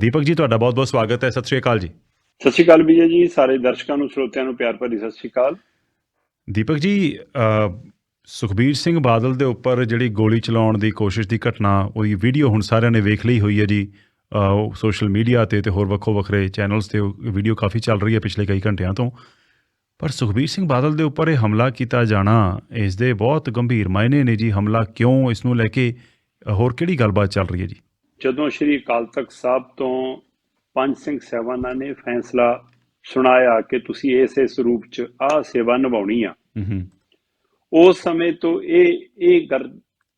ਦੀਪਕ ਜੀ ਤੁਹਾਡਾ ਬਹੁਤ-ਬਹੁਤ ਸਵਾਗਤ ਹੈ। ਸਤਿ ਸ਼੍ਰੀ ਅਕਾਲ ਜੀ। ਸਤਿ ਸ਼੍ਰੀ ਅਕਾਲ ਵਿਜੇ ਜੀ ਸਾਰੇ ਦਰਸ਼ਕਾਂ ਨੂੰ ਸਰੋਤਿਆਂ ਨੂੰ ਪਿਆਰ ਭਰੀ ਸਤਿ ਸ਼੍ਰੀ ਅਕਾਲ। ਦੀਪਕ ਜੀ ਸੁਖਬੀਰ ਸਿੰਘ ਬਾਦਲ ਦੇ ਉੱਪਰ ਜਿਹੜੀ ਗੋਲੀ ਚਲਾਉਣ ਦੀ ਕੋਸ਼ਿਸ਼ ਦੀ ਘਟਨਾ ਉਹਦੀ ਵੀਡੀਓ ਹੁਣ ਸਾਰਿਆਂ ਨੇ ਵੇਖ ਲਈ ਹੋਈ ਹੈ ਜੀ। ਉਹ ਸੋਸ਼ਲ ਮੀਡੀਆ ਤੇ ਤੇ ਹੋਰ ਵੱਖੋ ਵੱਖਰੇ ਚੈਨਲਸ ਤੇ ਵੀਡੀਓ ਕਾਫੀ ਚੱਲ ਰਹੀ ਹੈ ਪਿਛਲੇ ਕਈ ਘੰਟਿਆਂ ਤੋਂ। ਪਰ ਸੁਖਬੀਰ ਸਿੰਘ ਬਾਦਲ ਦੇ ਉੱਪਰ ਇਹ ਹਮਲਾ ਕੀਤਾ ਜਾਣਾ ਇਸ ਦੇ ਬਹੁਤ ਗੰਭੀਰ ਮਾਇਨੇ ਨੇ ਜੀ। ਹਮਲਾ ਕਿਉਂ ਇਸ ਨੂੰ ਲੈ ਕੇ ਹੋਰ ਕਿਹੜੀ ਗੱਲਬਾਤ ਚੱਲ ਰਹੀ ਹੈ ਜੀ? ਜਦੋਂ ਸ਼੍ਰੀ ਅਕਾਲ ਤਖਤ ਸਾਹਿਬ ਤੋਂ ਪੰਜ ਸਿੰਘ ਸਹਿਬਾਨਾਂ ਨੇ ਫੈਸਲਾ ਸੁਣਾਇਆ ਕਿ ਤੁਸੀਂ ਇਸ ਇਸ ਰੂਪ ਚ ਆਹ ਸੇਵਾ ਨਿਭਾਉਣੀ ਆ ਉਸ ਸਮੇਂ ਤੋਂ ਇਹ ਇਹ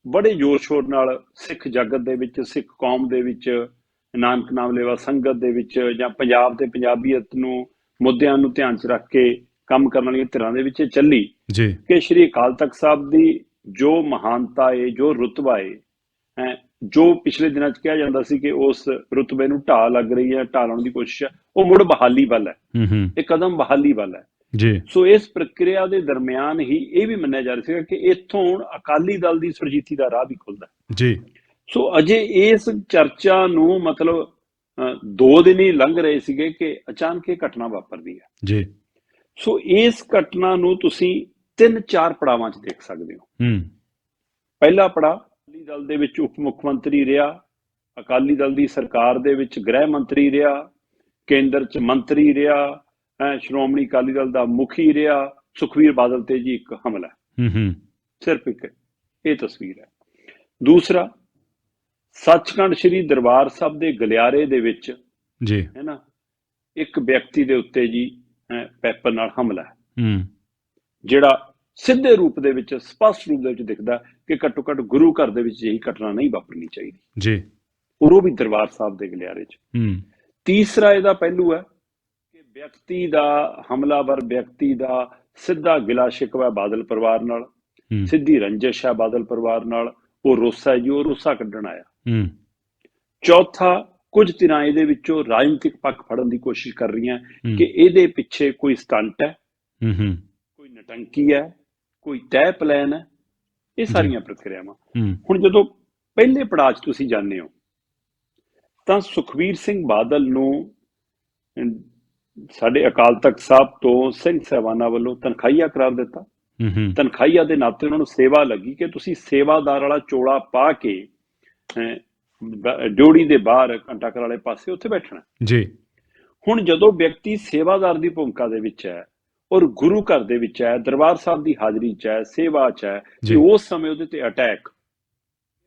ਬੜੇ ਜ਼ੋਰ ਸ਼ੋਰ ਨਾਲ ਸਿੱਖ ਜਗਤ ਦੇ ਵਿੱਚ ਸਿੱਖ ਕੌਮ ਦੇ ਵਿੱਚ ਨਾਨਕ ਨਾਮ ਲੈਵਾ ਸੰਗਤ ਦੇ ਵਿੱਚ ਜਾਂ ਪੰਜਾਬ ਤੇ ਪੰਜਾਬੀਅਤ ਨੂੰ ਮੁੱਦਿਆਂ ਨੂੰ ਧਿਆਨ ਚ ਰੱਖ ਕੇ ਕੰਮ ਕਰਨ ਵਾਲੀਆਂ ਧਿਰਾਂ ਦੇ ਵਿੱਚ ਚੱਲੀ ਜੀ। ਕਿ ਸ਼੍ਰੀ ਅਕਾਲ ਤਖਤ ਸਾਹਿਬ ਦੀ ਜੋ ਮਹਾਨਤਾ ਹੈ ਜੋ ਰੁਤਬਾ ਹੈਂ, ਜੋ ਪਿਛਲੇ ਦਿਨਾਂ 'ਚ ਕਿਹਾ ਜਾਂਦਾ ਸੀ ਕਿ ਉਸ ਰੁਤਬੇ ਨੂੰ ਢਾਹ ਲੱਗ ਰਹੀ ਹੈ ਢਾਲਣ ਦੀ ਕੋਸ਼ਿਸ਼ ਹੈ ਉਹ ਮੁੜ ਬਹਾਲੀ ਵੱਲ ਹੈ। ਹੂੰ ਹੂੰ। ਇਹ ਕਦਮ ਬਹਾਲੀ ਵੱਲ ਹੈ। ਜੀ। ਸੋ ਇਸ ਪ੍ਰਕਿਰਿਆ ਦੇ ਦਰਮਿਆਨ ਹੀ ਇਹ ਵੀ ਮੰਨਿਆ ਜਾ ਰਿਹਾ ਸੀਗਾ ਕਿ ਇੱਥੋਂ ਹੁਣ ਅਕਾਲੀ ਦਲ ਦੀ ਸੁਰਜੀਤੀ ਦਾ ਰਾਹ ਵੀ ਖੁੱਲਦਾ। ਜੀ। ਸੋ ਅਜੇ ਇਸ ਚਰਚਾ ਨੂੰ ਮਤਲਬ ਦੋ ਦਿਨ ਹੀ ਲੰਘ ਰਹੇ ਸੀਗੇ ਕਿ ਅਚਾਨਕ ਇਹ ਘਟਨਾ ਵਾਪਰਦੀ ਹੈ। ਜੀ। ਸੋ ਇਸ ਘਟਨਾ ਨੂੰ ਤੁਸੀਂ ਤਿੰਨ ਚਾਰ ਪੜਾਵਾਂ 'ਚ ਦੇਖ ਸਕਦੇ ਹੋ। ਹੂੰ। ਪਹਿਲਾ ਪੜਾ ਅਕਾਲੀ ਦਲ ਦੇ ਵਿੱਚ ਉਪ ਮੁੱਖ ਮੰਤਰੀ ਰਿਹਾ ਅਕਾਲੀ ਦਲ ਦੀ ਸਰਕਾਰ ਦੇ ਵਿੱਚ ਗ੍ਰਹਿ ਮੰਤਰੀ ਰਿਹਾ ਕੇਂਦਰ 'ਚ ਮੰਤਰੀ ਰਿਹਾ ਸ਼੍ਰੋਮਣੀ ਅਕਾਲੀ ਦਲ ਦਾ ਮੁਖੀ ਰਿਹਾ ਸੁਖਵੀਰ ਬਾਦਲ ਤੇ ਜੀ ਇੱਕ ਹਮਲਾ। ਹੂੰ ਹੂੰ। ਸਿਰਫ ਇੱਕ ਇਹ ਤਸਵੀਰ ਹੈ। ਦੂਸਰਾ ਸੱਚਖੰਡ ਸ੍ਰੀ ਦਰਬਾਰ ਸਾਹਿਬ ਦੇ ਗਲਿਆਰੇ ਦੇ ਵਿੱਚ ਜੀ। ਹੈ ਨਾ ਇੱਕ ਵਿਅਕਤੀ ਦੇ ਉੱਤੇ ਜੀ ਪੈਪਰ ਨਾਲ ਹਮਲਾ ਹੂੰ। ਜਿਹੜਾ ਸਿੱਧੇ ਰੂਪ ਦੇ ਵਿੱਚ ਸਪਸ਼ਟ ਰੂਪ ਦੇ ਵਿੱਚ ਦਿਖਦਾ ਕਿ ਘੱਟੋ ਘੱਟ ਗੁਰੂ ਘਰ ਦੇ ਵਿੱਚ ਇਹੀ ਘਟਨਾ ਨਹੀਂ ਵਾਪਰਨੀ ਚਾਹੀਦੀ। ਜੀ। ਉਹ ਵੀ ਦਰਬਾਰ ਸਾਹਿਬ ਦੇ ਗਲਿਆਰੇ 'ਚ। ਹੂੰ। ਤੀਸਰਾ ਇਹਦਾ ਪਹਿਲੂ ਹੈ ਕਿ ਵਿਅਕਤੀ ਦਾ ਹਮਲਾਵਰ ਵਿਅਕਤੀ ਦਾ ਸਿੱਧਾ ਗਿਲਾ ਸ਼ਿਕਵਾ ਬਾਦਲ ਪਰਿਵਾਰ ਨਾਲ ਸਿੱਧੀ ਰੰਜਿਸ਼ ਹੈ ਬਾਦਲ ਪਰਿਵਾਰ ਨਾਲ ਉਹ ਰੋਸਾ ਜੀ ਉਹ ਰੋਸਾ ਕੱਢਣ ਆਇਆ। ਹੂੰ। ਚੌਥਾ ਕੁਝ ਧਿਰਾਂ ਇਹਦੇ ਵਿੱਚੋਂ ਰਾਜਨੀਤਿਕ ਪੱਖ ਫੜਨ ਦੀ ਕੋਸ਼ਿਸ਼ ਕਰ ਰਹੀਆਂ ਕਿ ਇਹਦੇ ਪਿੱਛੇ ਕੋਈ ਸਟੰਟ ਹੈ ਹੂੰ ਹੂੰ। ਕੋਈ ਨਟੰਕੀ ਹੈ ਕੋਈ ਤੈਅ ਪਲਾਨ ਹੈ ਇਹ ਸਾਰੀਆਂ ਪ੍ਰਕਿਰਿਆਵਾਂ। ਹੁਣ ਜਦੋਂ ਪਹਿਲੇ ਪੜਾਅ 'ਚ ਤੁਸੀਂ ਜਾਂਦੇ ਹੋ ਤਾਂ ਸੁਖਵੀਰ ਸਿੰਘ ਬਾਦਲ ਨੂੰ ਸਾਡੇ ਅਕਾਲ ਤਖਤ ਸਾਹਿਬ ਤੋਂ ਸਿੰਘ ਸਾਹਿਬਾਨਾਂ ਵੱਲੋਂ ਤਨਖਾਹੀਆ ਕਰਾਰ ਦਿੱਤਾ। ਤਨਖਾਹੀਆ ਦੇ ਨਾਤੇ ਉਹਨਾਂ ਨੂੰ ਸੇਵਾ ਲੱਗੀ ਕਿ ਤੁਸੀਂ ਸੇਵਾਦਾਰ ਵਾਲਾ ਚੋਲਾ ਪਾ ਕੇ ਡਿਊਟੀ ਦੇ ਬਾਹਰ ਘੰਟਾ ਘਰ ਵਾਲੇ ਪਾਸੇ ਉੱਥੇ ਬੈਠਣਾ। ਜੀ। ਹੁਣ ਜਦੋਂ ਵਿਅਕਤੀ ਸੇਵਾਦਾਰ ਦੀ ਭੂਮਿਕਾ ਦੇ ਵਿੱਚ ਹੈ ਔਰ ਗੁਰੂ ਘਰ ਦੇ ਵਿੱਚ ਹੈ ਦਰਬਾਰ ਸਾਹਿਬ ਦੀ ਹਾਜ਼ਰੀ 'ਚ ਹੈ ਸੇਵਾ 'ਚ ਹੈ। ਕਿ ਉਸ ਸਮੇਂ ਉਹਦੇ ਤੇ ਅਟੈਕ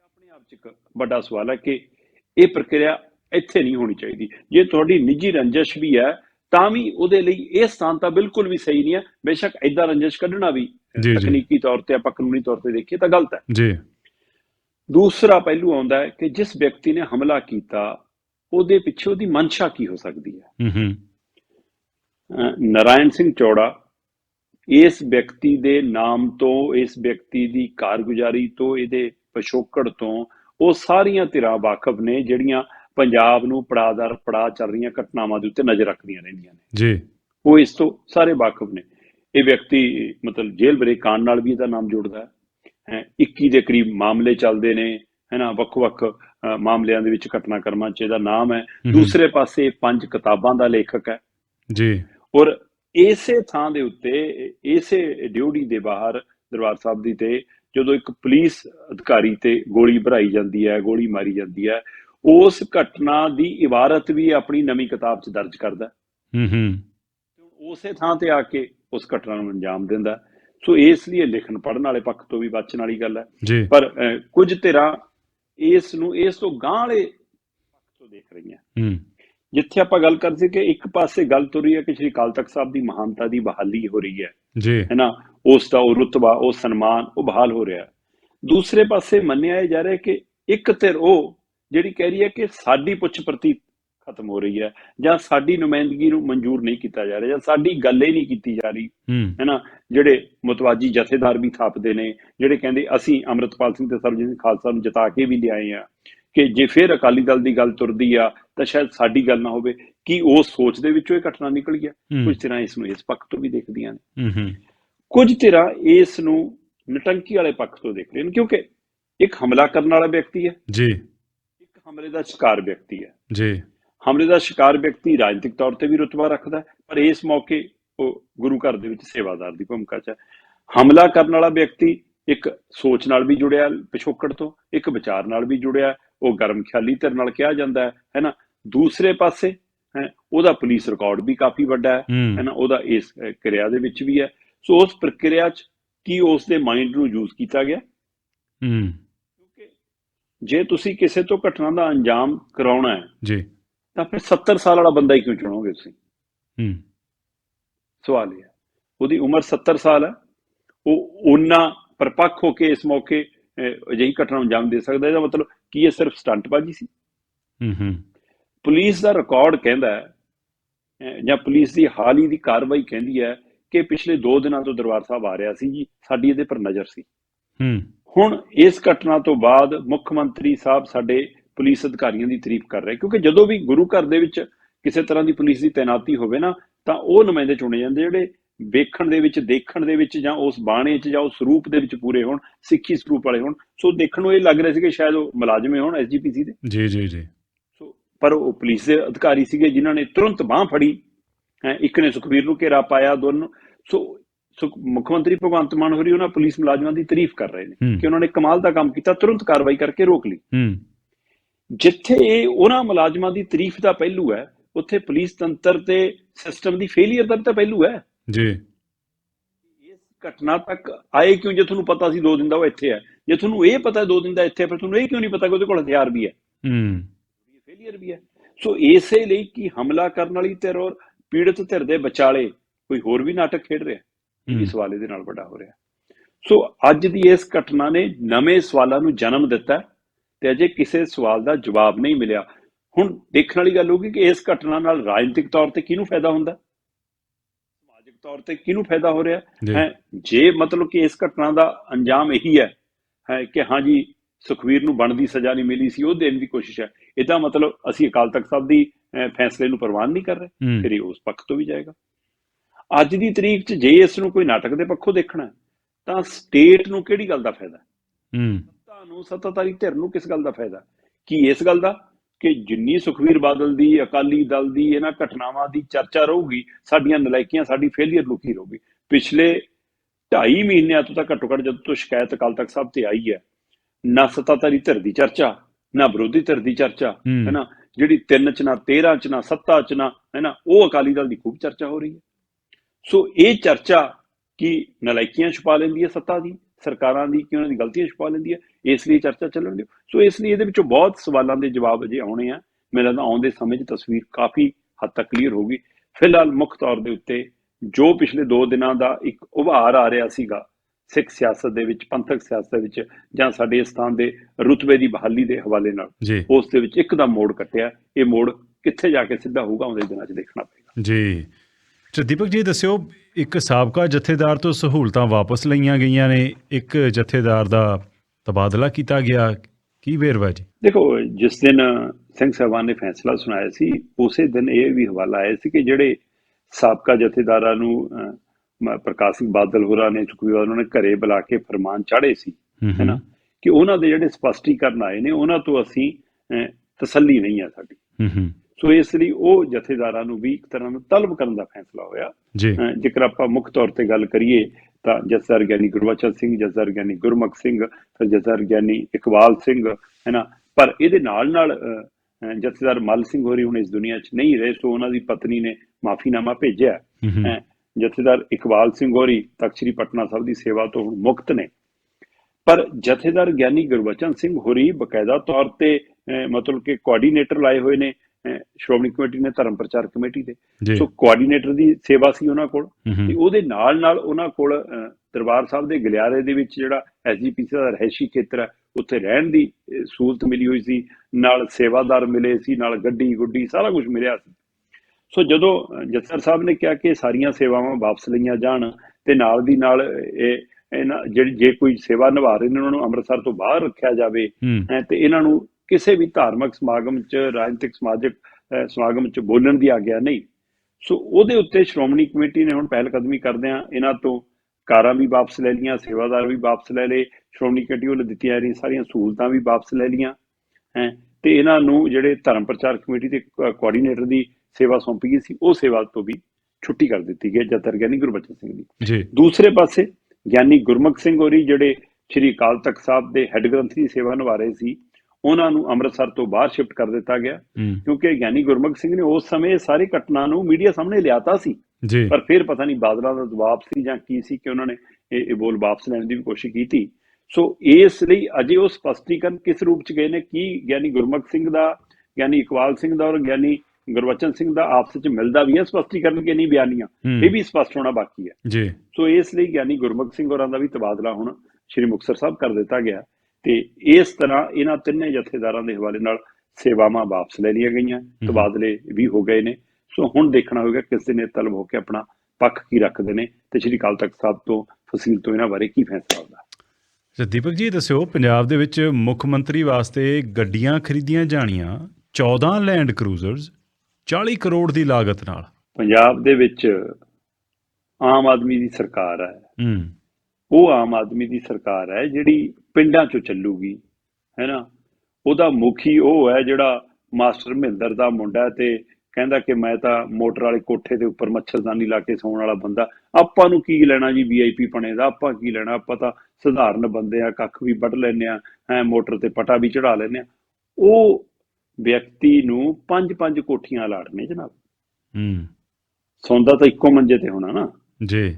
ਆਪਣੇ ਆਪ 'ਚ ਇੱਕ ਵੱਡਾ ਸਵਾਲ ਹੈ ਕਿ ਇਹ ਪ੍ਰਕਿਰਿਆ ਇੱਥੇ ਨਹੀਂ ਹੋਣੀ ਚਾਹੀਦੀ। ਜੇ ਤੁਹਾਡੀ ਨਿੱਜੀ ਰੰਜਿਸ਼ ਵੀ ਹੈ ਤਾਂ ਵੀ ਉਹਦੇ ਲਈ ਇਹ ਸਥਾਨ ਤਾਂ ਬਿਲਕੁਲ ਵੀ ਸਹੀ ਨਹੀਂ ਹੈ। ਬੇਸ਼ੱਕ ਐਦਾਂ ਰੰਜਿਸ਼ ਕੱਢਣਾ ਵੀ। ਤਕਨੀਕੀ ਤੌਰ ਤੇ ਆਪਾਂ ਕਾਨੂੰਨੀ ਤੌਰ ਤੇ ਦੇਖੀਏ ਤਾਂ ਗਲਤ ਹੈ। ਜੀ। ਦੂਸਰਾ ਪਹਿਲੂ ਆਉਂਦਾ ਹੈ ਕਿ ਜਿਸ ਵਿਅਕਤੀ ਨੇ ਹਮਲਾ ਕੀਤਾ ਉਹਦੇ ਪਿੱਛੇ ਉਹਦੀ ਮਨਸ਼ਾ ਕੀ ਹੋ ਸਕਦੀ ਹੈ? ਹੂੰ ਹੂੰ। ਨਾਰਾਇਣ ਸਿੰਘ ਚੌੜਾ ਇਸ ਵਿਅਕਤੀ ਦੇ ਨਾਮ ਤੋਂ ਇਸ ਵਿਅਕਤੀ ਦੀ ਕਾਰਗੁਜ਼ਾਰੀ ਤੋਂ ਇਹਦੇ ਪਿਛੋਕੜ ਤੋਂ ਉਹ ਸਾਰੀਆਂ ਧਿਰਾਂ ਵਾਕਫ ਨੇ ਜਿਹੜੀਆਂ ਪੰਜਾਬ ਨੂੰ ਪੜਾਦਰ ਪੜਾ ਚੱਲ ਰਹੀਆਂ ਘਟਨਾਵਾਂ ਦੇ ਉੱਤੇ ਨਜ਼ਰ ਰੱਖਦੀਆਂ ਰਹਿੰਦੀਆਂ ਨੇ। ਜੀ। ਉਹ ਇਸ ਤੋਂ ਸਾਰੇ ਵਾਕਫ ਨੇ। ਇਹ ਵਿਅਕਤੀ ਮਤਲਬ ਜੇਲ੍ਹ ਬ੍ਰੇਕ ਕਾਂਡ ਨਾਲ ਵੀ ਇਹਦਾ ਨਾਮ ਜੁੜਦਾ ਹੈ। ਹੈਂ, 21 ਦੇ ਕਰੀਬ ਮਾਮਲੇ ਚੱਲਦੇ ਨੇ ਹੈਨਾ ਵੱਖ-ਵੱਖ ਮਾਮਲਿਆਂ ਦੇ ਵਿੱਚ ਘਟਨਾਕ੍ਰਮਾਂ 'ਚ ਇਹਦਾ ਨਾਮ ਹੂੰ। ਦੂਸਰੇ ਪਾਸੇ ਪੰਜ ਕਿਤਾਬਾਂ ਦਾ ਲੇਖਕ ਹੈ। ਜੀ। ਔਰ ਇਸੇ ਥਾਂ ਦੇ ਉੱਤੇ ਇਸੇ ਡਿਊਟੀ ਦੇ ਬਾਹਰ ਦਰਬਾਰ ਸਾਹਿਬ ਦੀ ਤੇ ਜਦੋਂ ਇੱਕ ਪੁਲਿਸ ਅਧਿਕਾਰੀ ਤੇ ਗੋਲੀ ਭਰਾਈ ਜਾਂਦੀ ਹੈ ਗੋਲੀ ਮਾਰੀ ਜਾਂਦੀ ਹੈ ਉਸ ਘਟਨਾ ਦੀ ਇਬਾਰਤ ਵੀ ਆਪਣੀ ਨਵੀਂ ਕਿਤਾਬ 'ਚ ਦਰਜ ਕਰਦਾ ਹੈ। ਹੂੰ ਉਸੇ ਥਾਂ ਤੇ ਆ ਕੇ ਉਸ ਘਟਨਾ ਨੂੰ ਅੰਜਾਮ ਦਿੰਦਾ। ਸੋ ਇਸ ਲਈ ਲਿਖਣ ਪੜਨ ਵਾਲੇ ਪੱਖ ਤੋਂ ਵੀ ਬਚਣ ਵਾਲੀ ਗੱਲ ਹੈ। ਪਰ ਕੁਝ ਧਿਰਾਂ ਇਸ ਨੂੰ ਇਸ ਤੋਂ ਗਾਂਹ ਵਾਲੇ ਪੱਖ ਤੋਂ ਦੇਖ ਰਹੀਆਂ। ਹੂੰ। ਜਿੱਥੇ ਆਪਾਂ ਗੱਲ ਕਰਦੇ ਸੀ ਕਿ ਇੱਕ ਪਾਸੇ ਗੱਲ ਤੁਰ ਰਹੀ ਹੈ ਕਿ ਸ਼੍ਰੀ ਅਕਾਲ ਤਖਤ ਸਾਹਿਬ ਦੀ ਮਹਾਨਤਾ ਦੀ ਬਹਾਲੀ ਹੋ ਰਹੀ ਹੈ। ਜੀ। ਹੈ ਨਾ ਉਸ ਦਾ ਉਹ ਰੁਤਬਾ ਉਹ ਸਨਮਾਨ ਉਹ ਬਹਾਲ ਹੋ ਰਿਹਾ। ਦੂਸਰੇ ਪਾਸੇ ਮੰਨਿਆ ਜਾ ਰਿਹਾ ਕਿ ਇੱਕ ਧਿਰ ਉਹ ਜਿਹੜੀ ਕਹਿ ਰਹੀ ਹੈ ਕਿ ਸਾਡੀ ਪੁੱਛ ਪ੍ਰਤੀ ਖਤਮ ਹੋ ਰਹੀ ਹੈ ਜਾਂ ਸਾਡੀ ਨੁਮਾਇੰਦਗੀ ਨੂੰ ਮਨਜ਼ੂਰ ਨਹੀਂ ਕੀਤਾ ਜਾ ਰਿਹਾ ਜਾਂ ਸਾਡੀ ਗੱਲ ਹੀ ਨਹੀਂ ਕੀਤੀ ਜਾ ਰਹੀ। ਹੂੰ। ਹੈ ਨਾ ਜਿਹੜੇ ਮੁਤਵਾਜੀ ਜਥੇਦਾਰ ਵੀ ਥਾਪਦੇ ਨੇ ਜਿਹੜੇ ਕਹਿੰਦੇ ਅਸੀਂ ਅੰਮ੍ਰਿਤਪਾਲ ਸਿੰਘ ਤੇ ਸਰਬਜੀਤ ਸਿੰਘ ਖਾਲਸਾ ਨੂੰ ਜਿਤਾ ਕੇ ਵੀ ਲਿਆਏ ਆ ਕਿ ਜੇ ਫਿਰ ਅਕਾਲੀ ਦਲ ਦੀ ਗੱਲ ਤੁਰਦੀ ਆ ਤਾਂ ਸ਼ਾਇਦ ਸਾਡੀ ਗੱਲ ਨਾ ਹੋਵੇ ਕੀ ਉਹ ਸੋਚ ਦੇ ਵਿੱਚੋਂ ਇਹ ਘਟਨਾ ਨਿਕਲ ਗਿਆ। ਕੁਝ ਤਰ੍ਹਾਂ ਇਸ ਨੂੰ ਇਸ ਪੱਖ ਤੋਂ ਵੀ ਦੇਖਦੀਆਂ ਨੇ। ਹੂੰ ਹੂੰ। ਕੁਝ ਧਿਰਾਂ ਇਸ ਨੂੰ ਨਟੰਕੀ ਵਾਲੇ ਪੱਖ ਤੋਂ ਦੇਖ ਰਹੇ ਨੇ ਕਿਉਂਕਿ ਇੱਕ ਹਮਲਾ ਕਰਨ ਵਾਲਾ ਵਿਅਕਤੀ ਹੈ। ਜੀ। ਇੱਕ ਹਮਲੇ ਦਾ ਸ਼ਿਕਾਰ ਵਿਅਕਤੀ ਹੈ। ਜੀ। ਹਮਲੇ ਦਾ ਸ਼ਿਕਾਰ ਵਿਅਕਤੀ ਰਾਜਨੀਤਿਕ ਤੌਰ ਤੇ ਵੀ ਰੁਤਬਾ ਰੱਖਦਾ ਪਰ ਇਸ ਮੌਕੇ ਉਹ ਗੁਰੂ ਘਰ ਦੇ ਵਿੱਚ ਸੇਵਾਦਾਰ ਦੀ ਭੂਮਿਕਾ 'ਚ ਹੈ। ਹਮਲਾ ਕਰਨ ਵਾਲਾ ਵਿਅਕਤੀ ਇੱਕ ਸੋਚ ਨਾਲ ਵੀ ਜੁੜਿਆ ਪਿਛੋਕੜ ਤੋਂ ਇੱਕ ਵਿਚਾਰ ਨਾਲ ਵੀ ਜੁੜਿਆ ਉਹ ਗਰਮ ਖਿਆਲੀ ਧਿਰ ਨਾਲ ਕਿਹਾ ਜਾਂਦਾ ਹੈ ਹੈ ਨਾ? ਦੂਸਰੇ ਪਾਸੇ ਹੈ ਉਹਦਾ ਪੁਲਿਸ ਰਿਕਾਰਡ ਵੀ ਕਾਫੀ ਵੱਡਾ ਹੈ ਹੈ। ਨਾ ਉਹਦਾ ਇਸ ਕਿਰਿਆ ਦੇ ਵਿੱਚ ਵੀ ਹੈ। ਸੋ ਉਸ ਪ੍ਰਕਿਰਿਆ 'ਚ ਕੀ ਉਸ ਦੇ ਮਾਈਂਡ ਨੂੰ ਯੂਜ਼ ਕੀਤਾ ਗਿਆ? ਹੂੰ। ਕਿਉਂਕਿ ਜੇ ਤੁਸੀਂ ਕਿਸੇ ਤੋਂ ਘਟਨਾ ਦਾ ਅੰਜਾਮ ਕਰਾਉਣਾ ਹੈ ਜੀ। ਤਾਂ ਫਿਰ 70 ਸਾਲ ਵਾਲਾ ਬੰਦਾ ਹੀ ਕਿਉਂ ਚੁਣੋਗੇ ਤੁਸੀਂ? ਹੂੰ। ਸਵਾਲ ਇਹ ਹੈ। ਉਹਦੀ ਉਮਰ 70 ਸਾਲ ਹੈ ਉਹ ਉਹਨਾਂ ਪਰਪੱਕ ਹੋ ਕੇ ਇਸ ਮੌਕੇ ਅਜਿਹੀ ਘਟਨਾ ਨੂੰ ਅੰਜਾਮ ਦੇ ਸਕਦਾ ਇਹਦਾ ਮਤਲਬ ਕੀ ਇਹ ਸਿਰਫ ਸਟੰਟਬਾਜ਼ੀ ਸੀ? ਹੂੰ ਹੂੰ। ਪੁਲਿਸ ਦਾ ਰਿਕਾਰਡ ਕਹਿੰਦਾ ਹੈ ਜਾਂ ਪੁਲਿਸ ਦੀ ਹਾਲ ਹੀ ਦੀ ਕਾਰਵਾਈ ਕਹਿੰਦੀ ਹੈ ਕਿ ਪਿਛਲੇ 2 ਦਿਨਾਂ ਤੋਂ ਦਰਬਾਰ ਸਾਹਿਬ ਆ ਰਿਹਾ ਸੀ ਜੀ ਸਾਡੀ ਇਹਦੇ ਪਰ ਨਜ਼ਰ ਸੀ। ਹੂੰ। ਹੁਣ ਇਸ ਘਟਨਾ ਤੋਂ ਬਾਅਦ ਮੁੱਖ ਮੰਤਰੀ ਸਾਹਿਬ ਸਾਡੇ ਪੁਲਿਸ ਅਧਿਕਾਰੀਆਂ ਦੀ ਤਾਰੀਫ ਕਰ ਰਹੇ ਕਿਉਂਕਿ ਜਦੋਂ ਵੀ ਗੁਰੂ ਘਰ ਦੇ ਵਿੱਚ ਕਿਸੇ ਤਰ੍ਹਾਂ ਦੀ ਪੁਲਿਸ ਦੀ ਤਾਇਨਾਤੀ ਹੋਵੇ ਨਾ ਤਾਂ ਉਹ ਨੁਮਾਇੰਦੇ ਚੁਣੇ ਜਾਂਦੇ ਜਿਹੜੇ ਵੇਖਣ ਦੇ ਵਿੱਚ ਦੇਖਣ ਦੇ ਵਿੱਚ ਜਾਂ ਉਸ ਬਾਣੇ 'ਚ ਜਾਂ ਉਸ ਸਰੂਪ ਦੇ ਵਿੱਚ ਪੂਰੇ ਹੋਣ ਸਿੱਖੀ ਸਰੂਪ ਵਾਲੇ ਹੋਣ ਸੋ ਦੇਖਣ ਨੂੰ ਇਹ ਲੱਗ ਰਿਹਾ ਸੀ ਕਿ ਸ਼ਾਇਦ ਉਹ ਮੁਲਾਜ਼ਮੇ ਹੋਣ ਐਸਜੀਪੀਸੀ ਦੇ। ਜੀ ਜੀ ਜੀ। ਪਰ ਉਹ ਪੁਲਿਸ ਦੇ ਅਧਿਕਾਰੀ ਸੀਗੇ ਜਿਨ੍ਹਾਂ ਨੇ ਤੁਰੰਤ ਬਾਹ ਫੜੀ। ਇੱਕ ਨੇ ਸੁਖਬੀਰ ਨੂੰ ਘੇਰਾ ਪਾਇਆ ਦੋਨੋਂ ਸੋ ਮੁੱਖ ਮੰਤਰੀ ਭਗਵੰਤ ਮਾਨ ਹੋਰੀ ਉਹਨਾਂ ਪੁਲਿਸ ਮੁਲਾਜ਼ਮਾਂ ਦੀ ਤਾਰੀਫ ਕਰ ਰਹੇ ਨੇ ਕਿ ਉਹਨਾਂ ਨੇ ਕਮਾਲ ਦਾ ਕੰਮ ਕੀਤਾ ਤੁਰੰਤ ਕਾਰਵਾਈ ਕਰਕੇ ਰੋਕ ਲਈ। ਜਿੱਥੇ ਇਹ ਉਹਨਾਂ ਮੁਲਾਜ਼ਮਾਂ ਦੀ ਤਾਰੀਫ ਦਾ ਪਹਿਲੂ ਹੈ ਉੱਥੇ ਪੁਲਿਸ ਤੰਤਰ ਤੇ ਸਿਸਟਮ ਦੀ ਫੇਲਿਅਰ ਦਾ ਤਾਂ ਪਹਿਲੂ ਹੈ। ਜੀ। ਇਸ ਘਟਨਾ ਤੱਕ ਆਏ ਕਿਉਂ? ਜੇ ਤੁਹਾਨੂੰ ਪਤਾ ਸੀ ਦੋ ਦਿਨ ਦਾ ਉਹ ਇੱਥੇ ਹੈ। ਜੇ ਤੁਹਾਨੂੰ ਇਹ ਪਤਾ ਦੋ ਦਿਨ ਦਾ ਇੱਥੇ ਫਿਰ ਤੁਹਾਨੂੰ ਇਹ ਕਿਉਂ ਨਹੀਂ ਪਤਾ ਕਿ ਉਹਦੇ ਕੋਲ ਹਥਿਆਰ ਵੀ ਹੈ? ਹੂੰ। ਫੇਲਿਅਰ ਵੀ ਹੈ। ਸੋ ਇਸੇ ਲਈ ਕਿ ਹਮਲਾ ਕਰਨ ਵਾਲੀ ਧਿਰ ਔਰ ਪੀੜਤ ਧਿਰ ਦੇ ਵਿਚਾਲੇ ਕੋਈ ਹੋਰ ਵੀ ਨਾਟਕ ਖੇਡ ਰਿਹਾ ਇਹ ਵੀ ਹੂੰ। ਸਵਾਲ ਇਹਦੇ ਨਾਲ ਵੱਡਾ ਹੋ ਰਿਹਾ। ਸੋ ਅੱਜ ਦੀ ਇਸ ਘਟਨਾ ਨੇ ਨਵੇਂ ਸਵਾਲਾਂ ਨੂੰ ਜਨਮ ਦਿੱਤਾ ਤੇ ਅਜੇ ਕਿਸੇ ਸਵਾਲ ਦਾ ਜਵਾਬ ਨਹੀਂ ਮਿਲਿਆ। ਹੁਣ ਦੇਖਣ ਵਾਲੀ ਗੱਲ ਹੋਊਗੀ ਕਿ ਇਸ ਘਟਨਾ ਨਾਲ ਰਾਜਨੀਤਿਕ ਤੌਰ ਤੇ ਕਿਹਨੂੰ ਫਾਇਦਾ ਹੁੰਦਾ? ਸਮਾਜਿਕ ਤੌਰ ਤੇ ਕਿਹਨੂੰ ਫਾਇਦਾ ਹੋ ਰਿਹਾ? ਹੈ ਜੇ ਮਤਲਬ ਕਿ ਇਸ ਘਟਨਾ ਦਾ ਅੰਜਾਮ ਇਹੀ ਹੈ ਹੈ ਕਿ ਹਾਂਜੀ ਸੁਖਵੀਰ ਨੂੰ ਬਣਦੀ ਸਜ਼ਾ ਨਹੀਂ ਮਿਲੀ ਸੀ ਉਹ ਦੇਣ ਦੀ ਕੋਸ਼ਿਸ਼ ਹੈ। ਇਹਦਾ ਮਤਲਬ ਅਸੀਂ ਅਕਾਲ ਤਖਤ ਸਾਹਿਬ ਦੀ ਫੈਸਲੇ ਨੂੰ ਪ੍ਰਵਾਨ ਨਹੀਂ ਕਰ ਰਹੇ ਫਿਰ ਇਹ ਉਸ ਪੱਖ ਤੋਂ ਵੀ ਜਾਏਗਾ। ਅੱਜ ਦੀ ਤਰੀਕ 'ਚ ਜੇ ਇਸ ਨੂੰ ਕੋਈ ਨਾਟਕ ਦੇ ਪੱਖੋਂ ਦੇਖਣਾ ਤਾਂ ਸਟੇਟ ਨੂੰ ਕਿਹੜੀ ਗੱਲ ਦਾ ਫਾਇਦਾ? ਹੂੰ। ਤੁਹਾਨੂੰ ਸੱਤਾਧਾਰੀ ਧਿਰ ਨੂੰ ਕਿਸ ਗੱਲ ਦਾ ਫਾਇਦਾ? ਕੀ ਇਸ ਗੱਲ ਦਾ? ਕਿ ਜਿੰਨੀ ਸੁਖਵੀਰ ਬਾਦਲ ਦੀ ਅਕਾਲੀ ਦਲ ਦੀ ਇਹਨਾਂ ਘਟਨਾਵਾਂ ਦੀ ਚਰਚਾ ਰਹੂਗੀ ਸਾਡੀਆਂ ਨਲਾਇਕੀਆਂ ਸਾਡੀ ਫੇਲਿਅਰ ਲੁਕੀ ਰਹੂਗੀ। ਪਿਛਲੇ 2.5 ਮਹੀਨਿਆਂ ਤੋਂ ਤਾਂ ਘੱਟੋ ਘੱਟ ਜਦੋਂ ਤੋਂ ਸ਼ਿਕਾਇਤ ਅਕਾਲ ਤਖਤ ਸਾਹਿਬ ਤੇ ਆਈ ਹੈ ਨਾ ਸੱਤਾਧਾਰੀ ਧਿਰ ਦੀ ਚਰਚਾ ਨਾ ਵਿਰੋਧੀ ਧਿਰ ਦੀ ਚਰਚਾ ਹੂੰ। ਨਾ ਜਿਹੜੀ 3 ਚ ਨਾ 13 ਚ ਨਾ 7 ਚ ਨਾ ਹੈ ਨਾ ਉਹ ਅਕਾਲੀ ਦਲ ਦੀ ਖੂਬ ਚਰਚਾ ਹੋ ਰਹੀ ਹੈ। ਸੋ ਇਹ ਚਰਚਾ ਕੀ ਨਲਾਇਕੀਆਂ ਛੁਪਾ ਲੈਂਦੀ ਹੈ ਸੱਤਾ ਦੀ? ਸਰਕਾਰਾਂ ਦੀ ਕਿ ਉਹਨਾਂ ਦੀ ਗਲਤੀਆਂ ਛੁਪਾ ਲੈਂਦੀ ਹੈ? ਇਸ ਲਈ ਚਰਚਾ ਚੱਲਣ ਦਿਓ। ਸੋ ਇਸ ਲਈ ਇਹਦੇ ਵਿੱਚੋਂ ਬਹੁਤ ਸਵਾਲਾਂ ਦੇ ਜਵਾਬ ਅਜੇ ਆਉਣੇ ਆ। ਮੈਨੂੰ ਲੱਗਦਾ ਆਉਂਦੇ ਸਮੇਂ 'ਚ ਤਸਵੀਰ ਕਾਫੀ ਹੱਦ ਤੱਕ ਕਲੀਅਰ ਹੋਊਗੀ। ਫਿਲਹਾਲ ਮੁੱਖ ਤੌਰ ਦੇ ਉੱਤੇ ਜੋ ਪਿਛਲੇ 2 ਦਿਨਾਂ ਦਾ ਇੱਕ ਉਭਾਰ ਆ ਰਿਹਾ ਸੀਗਾ ਸਿੱਖ ਸਿਆਸਤ ਦੇ ਵਿੱਚ ਪੰਥਕ ਸਿਆਸਤ ਦੇ ਵਿੱਚ ਜਾਂ ਸਾਡੇ ਇਸ ਸਥਾਨ ਦੇ ਰੁਤਬੇ ਦੀ ਬਹਾਲੀ ਦੇ ਹਵਾਲੇ ਨਾਲ ਉਸ ਦੇ ਵਿੱਚ ਇੱਕਦਮ ਮੋੜ ਕੱਟਿਆ। ਇਹ ਮੋੜ ਕਿੱਥੇ ਜਾ ਕੇ ਸਿੱਧਾ ਹੋਊਗਾ ਆਉਂਦੇ ਦਿਨਾਂ 'ਚ ਦੇਖਣਾ ਪਏਗਾ। ਜੀ। ਤੇ ਦੀਪਕ ਜੀ ਦੱਸਿਓ ਇੱਕ ਸਾਬਕਾ ਜਥੇਦਾਰ ਤੋਂ ਸਹੂਲਤਾਂ ਵਾਪਸ ਲਈਆਂ ਗਈਆਂ ਨੇ। ਇੱਕ ਜਥੇਦਾਰ ਦਾ ਤਬਾਦਲਾ ਕੀਤਾ ਗਿਆ। ਕੀ ਵੇਰਵਾ ਜੀ? ਦੇਖੋ ਜਿਸ ਦਿਨ ਸਿੰਘ ਸਾਹਿਬਾਨ ਨੇ ਫੈਸਲਾ ਸੁਣਾਇਆ ਸੀ ਉਸੇ ਦਿਨ ਇਹ ਵੀ ਹਵਾਲਾ ਆਇਆ ਸੀ ਕਿ ਜਿਹੜੇ ਸਾਬਕਾ ਜਥੇਦਾਰਾਂ ਨੂੰ ਪ੍ਰਕਾਸ਼ ਸਿੰਘ ਬਾਦਲ ਹੋਰਾਂ ਨੇ ਸੁਖਬੀਰ ਉਹਨਾਂ ਨੇ ਘਰੇ ਬੁਲਾ ਕੇ ਫਰਮਾਨ ਚਾੜੇ ਸੀ ਹੂੰ ਹੈ ਨਾ ਕਿ ਉਹਨਾਂ ਦੇ ਜਿਹੜੇ ਸਪਸ਼ਟੀਕਰਨ ਆਏ ਨੇ ਉਹਨਾਂ ਤੋਂ ਅਸੀਂ ਤਸੱਲੀ ਨਹੀਂ ਆ ਸਾਡੀ। ਹੂੰ ਹੂੰ ਸੋ ਇਸ ਲਈ ਉਹ ਜਥੇਦਾਰਾਂ ਨੂੰ ਵੀ ਇੱਕ ਤਰ੍ਹਾਂ ਨਾਲ ਤਲਬ ਕਰਨ ਦਾ ਫੈਸਲਾ ਹੋਇਆ। ਜੇਕਰ ਆਪਾਂ ਮੁੱਖ ਤੌਰ ਤੇ ਗੱਲ ਕਰੀਏ ਤਾਂ ਜਸਰ ਗਿਆਨੀ ਗੁਰਬਚਨ ਸਿੰਘ ਜਸਰ ਗਿਆਨੀ ਗੁਰਮੁਖ ਸਿੰਘ ਫਿਰ ਜਸਰ ਗਿਆਨੀ ਇਕਬਾਲ ਸਿੰਘ ਹੈ ਨਾ ਪਰ ਇਹਦੇ ਨਾਲ ਨਾਲ ਜਥੇਦਾਰ ਮਲ ਸਿੰਘ ਹੋਰੀ ਹੁਣ ਇਸ ਦੁਨੀਆ 'ਚ ਨਹੀਂ ਰਹੇ ਸੋ ਉਹਨਾਂ ਦੀ ਪਤਨੀ ਨੇ ਮਾਫੀਨਾਮਾ ਭੇਜਿਆ। ਜਥੇਦਾਰ ਇਕਬਾਲ ਸਿੰਘ ਹੋਰੀ ਤਖ਼ਤ ਸ੍ਰੀ ਪਟਨਾ ਸਾਹਿਬ ਦੀ ਸੇਵਾ ਤੋਂ ਹੁਣ ਮੁਕਤ ਨੇ। ਪਰ ਜਥੇਦਾਰ ਗਿਆਨੀ ਗੁਰਬਚਨ ਸਿੰਘ ਹੋਰੀ ਬਕਾਇਦਾ ਤੌਰ ਤੇ ਮਤਲਬ ਕਿ ਕੋਆਰਡੀਨੇਟਰ ਲਾਏ ਹੋਏ ਨੇ ਸ਼੍ਰੋਮਣੀ ਕਮੇਟੀ ਨੇ ਧਰਮ ਪ੍ਰਚਾਰ ਕਮੇਟੀ ਦੇ। ਸੋ ਕੋਆਰਡੀਨੇਟਰ ਦੀ ਸੇਵਾ ਸੀ ਉਹਨਾਂ ਕੋਲ। ਤੇ ਉਹਦੇ ਨਾਲ ਨਾਲ ਉਹਨਾਂ ਕੋਲ ਦਰਬਾਰ ਸਾਹਿਬ ਦੇ ਗਲਿਆਰੇ ਦੇ ਵਿੱਚ ਜਿਹੜਾ ਐਸਜੀਪੀਸੀ ਦਾ ਰਹਿਸ਼ੀ ਖੇਤਰ ਹੈ ਉੱਥੇ ਰਹਿਣ ਦੀ ਸਹੂਲਤ ਮਿਲੀ ਹੋਈ ਸੀ। ਨਾਲ ਸੇਵਾਦਾਰ ਮਿਲੇ ਸੀ ਨਾਲ ਗੱਡੀ ਗੁੱਡੀ ਸਾਰਾ ਕੁਝ ਮਿਲਿਆ ਸੀ। ਸੋ ਜਦੋਂ ਜੱਸਰ ਸਾਹਿਬ ਨੇ ਕਿਹਾ ਕਿ ਸਾਰੀਆਂ ਸੇਵਾਵਾਂ ਵਾਪਸ ਲਈਆਂ ਜਾਣ ਤੇ ਨਾਲ ਦੀ ਨਾਲ ਇਹ ਇਹਨਾਂ ਜਿਹੜੀ ਜੇ ਕੋਈ ਸੇਵਾ ਨਿਭਾ ਰਹੇ ਨੇ ਉਹਨਾਂ ਨੂੰ ਅੰਮ੍ਰਿਤਸਰ ਤੋਂ ਬਾਹਰ ਰੱਖਿਆ ਜਾਵੇ ਤੇ ਇਹਨਾਂ ਨੂੰ ਕਿਸੇ ਵੀ ਧਾਰਮਿਕ ਸਮਾਗਮ 'ਚ ਰਾਜਨੀਤਿਕ ਸਮਾਜਿਕ ਸਮਾਗਮ 'ਚ ਬੋਲਣ ਦੀ ਆਗਿਆ ਨਹੀਂ। ਸੋ ਉਹਦੇ ਉੱਤੇ ਸ਼੍ਰੋਮਣੀ ਕਮੇਟੀ ਨੇ ਹੁਣ ਪਹਿਲ ਕਦਮੀ ਕਰਦਿਆਂ ਇਹਨਾਂ ਤੋਂ ਕਾਰਾਂ ਵੀ ਵਾਪਸ ਲੈ ਲਈਆਂ ਸੇਵਾਦਾਰ ਵੀ ਵਾਪਸ ਲੈ ਲਏ ਸ਼੍ਰੋਮਣੀ ਕਮੇਟੀ ਵੱਲੋਂ ਦਿੱਤੀਆਂ ਰਹੀਆਂ ਸਾਰੀਆਂ ਸਹੂਲਤਾਂ ਵੀ ਵਾਪਸ ਲੈ ਲਈਆਂ ਹੈ ਤੇ ਇਹਨਾਂ ਨੂੰ ਜਿਹੜੇ ਧਰਮ ਪ੍ਰਚਾਰ ਕਮੇਟੀ ਦੇ ਕੋਆਰਡੀਨੇਟਰ ਦੀ ਸੇਵਾ ਸੌਂਪੀ ਗਈ ਸੀ ਉਹ ਸੇਵਾ ਤੋਂ ਵੀ ਛੁੱਟੀ ਕਰ ਦਿੱਤੀ ਗਈ ਜਤਰ ਗਿਆਨੀ ਗੁਰਬਚਨ ਸਿੰਘ ਦੀ। ਜੀ। ਦੂਸਰੇ ਪਾਸੇ ਗਿਆਨੀ ਗੁਰਮੁਖ ਸਿੰਘ ਹੋਰੀ ਜਿਹੜੇ ਸ੍ਰੀ ਅਕਾਲ ਤਖਤ ਸਾਹਿਬ ਦੇ ਹੈੱਡ ਗ੍ਰੰਥੀ ਦੀ ਸੇਵਾ ਨਿਭਾ ਰਹੇ ਸੀ ਉਹਨਾਂ ਨੂੰ ਅੰਮ੍ਰਿਤਸਰ ਤੋਂ ਬਾਹਰ ਸ਼ਿਫਟ ਕਰ ਦਿੱਤਾ ਗਿਆ ਕਿਉਂਕਿ ਗਿਆਨੀ ਗੁਰਮੁਖ ਸਿੰਘ ਨੇ ਉਸ ਸਮੇਂ ਸਾਰੀ ਘਟਨਾ ਨੂੰ ਮੀਡੀਆ ਸਾਹਮਣੇ ਲਿਆਤਾ ਸੀ। ਜੀ। ਪਰ ਫਿਰ ਪਤਾ ਨਹੀਂ ਬਾਦਲਾਂ ਦਾ ਦਬਾਅ ਸੀ ਜਾਂ ਕੀ ਸੀ ਕਿ ਉਹਨਾਂ ਨੇ ਇਹ ਬੋਲ ਵਾਪਸ ਲੈਣ ਦੀ ਵੀ ਕੋਸ਼ਿਸ਼ ਕੀਤੀ। ਸੋ ਇਸ ਲਈ ਅਜੇ ਉਹ ਸਪਸ਼ਟੀਕਰਨ ਕਿਸ ਰੂਪ ਚ ਗਏ ਨੇ ਕੀ ਗਿਆਨੀ ਗੁਰਮੁਖ ਸਿੰਘ ਦਾ ਗਿਆਨੀ ਇਕਬਾਲ ਸਿੰਘ ਦਾ ਔਰ ਗਿਆਨੀ ਗੁਰਵਚਨ ਸਿੰਘ ਦਾ ਆਪਸ ਵਿੱਚ ਮਿਲਦਾ ਵੀ ਹੈ ਸਪਸ਼ਟੀਕਰਨ ਕਿ ਨਹੀਂ ਬਿਆਨੀਆਂ। ਇਹ ਵੀ ਸਪਸ਼ਟ ਹੋਣਾ ਬਾਕੀ ਹੈ। ਜੀ। ਸੋ ਇਸ ਲਈ ਗਿਆਨੀ ਗੁਰਮੁਖ ਸਿੰਘ ਹੋਰਾਂ ਦਾ ਵੀ ਤਬਾਦਲਾ ਹੁਣ ਸ਼੍ਰੀ ਮੁਕਤਸਰ ਸਾਹਿਬ ਕਰ ਦਿੱਤਾ ਗਿਆ ਤੇ ਇਸ ਤਰ੍ਹਾਂ ਇਹਨਾਂ ਤਿੰਨੇ ਜਥੇਦਾਰਾਂ ਦੇ ਹਵਾਲੇ ਨਾਲ ਸੇਵਾਵਾਂ ਵਾਪਸ ਲੈ ਲਈਆਂ ਗਈਆਂ ਤਬਾਦਲੇ ਵੀ ਹੋ ਗਏ ਨੇ। ਸੋ ਹੁਣ ਦੇਖਣਾ ਹੋਵੇਗਾ ਕਿਸ ਦਿਨ ਇਹ ਤਲਬ ਹੋ ਕੇ ਆਪਣਾ ਪੱਖ ਕੀ ਰੱਖਦੇ ਨੇ ਤੇ ਸ਼੍ਰੀ ਅਕਾਲ ਤਖਤ ਸਾਹਿਬ ਤੋਂ ਫਸੀਲ ਤੋਂ ਇਹਨਾਂ ਬਾਰੇ ਕੀ ਫੈਸਲਾ ਹੁੰਦਾ ਅੱਛਾ ਦੀਪਕ ਜੀ ਦੱਸਿਓ ਪੰਜਾਬ ਦੇ ਵਿੱਚ ਮੁੱਖ ਮੰਤਰੀ ਵਾਸਤੇ ਗੱਡੀਆਂ ਖਰੀਦੀਆਂ ਜਾਣੀਆਂ 14 ਲੈਂਡ ਕਰੂਜ਼ਰਸ 40 ਕਰੋੜ ਦੀ ਲਾਗਤ ਨਾਲ। ਪੰਜਾਬ ਦੇ ਵਿੱਚ ਆਮ ਆਦਮੀ ਦੀ ਸਰਕਾਰ ਹੈ। ਹੂੰ। ਉਹ ਆਮ ਆਦਮੀ ਦੀ ਸਰਕਾਰ ਹੈ ਜਿਹੜੀ ਪਿੰਡਾਂ 'ਚੋਂ ਚੱਲੂਗੀ ਹੈਨਾ ਉਹਦਾ ਮੁਖੀ ਉਹ ਹੈ ਜਿਹੜਾ ਮਾਸਟਰ ਮਹਿੰਦਰ ਦਾ ਮੁੰਡਾ ਤੇ ਕਹਿੰਦਾ ਕਿ ਮੈਂ ਤਾਂ ਮੋਟਰ ਵਾਲੇ ਕੋਠੇ ਦੇ ਉੱਪਰ ਮੱਛਰਦਾਨੀ ਲਾ ਕੇ ਸੌਣ ਵਾਲਾ ਬੰਦਾ। ਆਪਾਂ ਨੂੰ ਕੀ ਲੈਣਾ ਜੀ ਵੀਆਈਪੀ ਬਣੇ ਦਾ? ਆਪਾਂ ਕੀ ਲੈਣਾ? ਆਪਾਂ ਤਾਂ ਸਧਾਰਨ ਬੰਦੇ ਆ ਕੱਖ ਵੀ ਵੱਢ ਲੈਨੇ ਆ ਐ ਮੋਟਰ ਤੇ ਪਟਾ ਵੀ ਚੜਾ ਲੈਨੇ ਆ। ਉਹ ਵਿਅਕਤੀ ਨੂੰ ਪੰਜ ਪੰਜ ਕੋਠੀਆਂ ਲਾੜਨੇ ਜਨਾਬ। ਹੂੰ। ਸੌਂਦਾ ਤਾਂ ਇੱਕੋ ਮੰਜੇ ਤੇ ਹੋਣਾ ਨਾ। ਜੀ।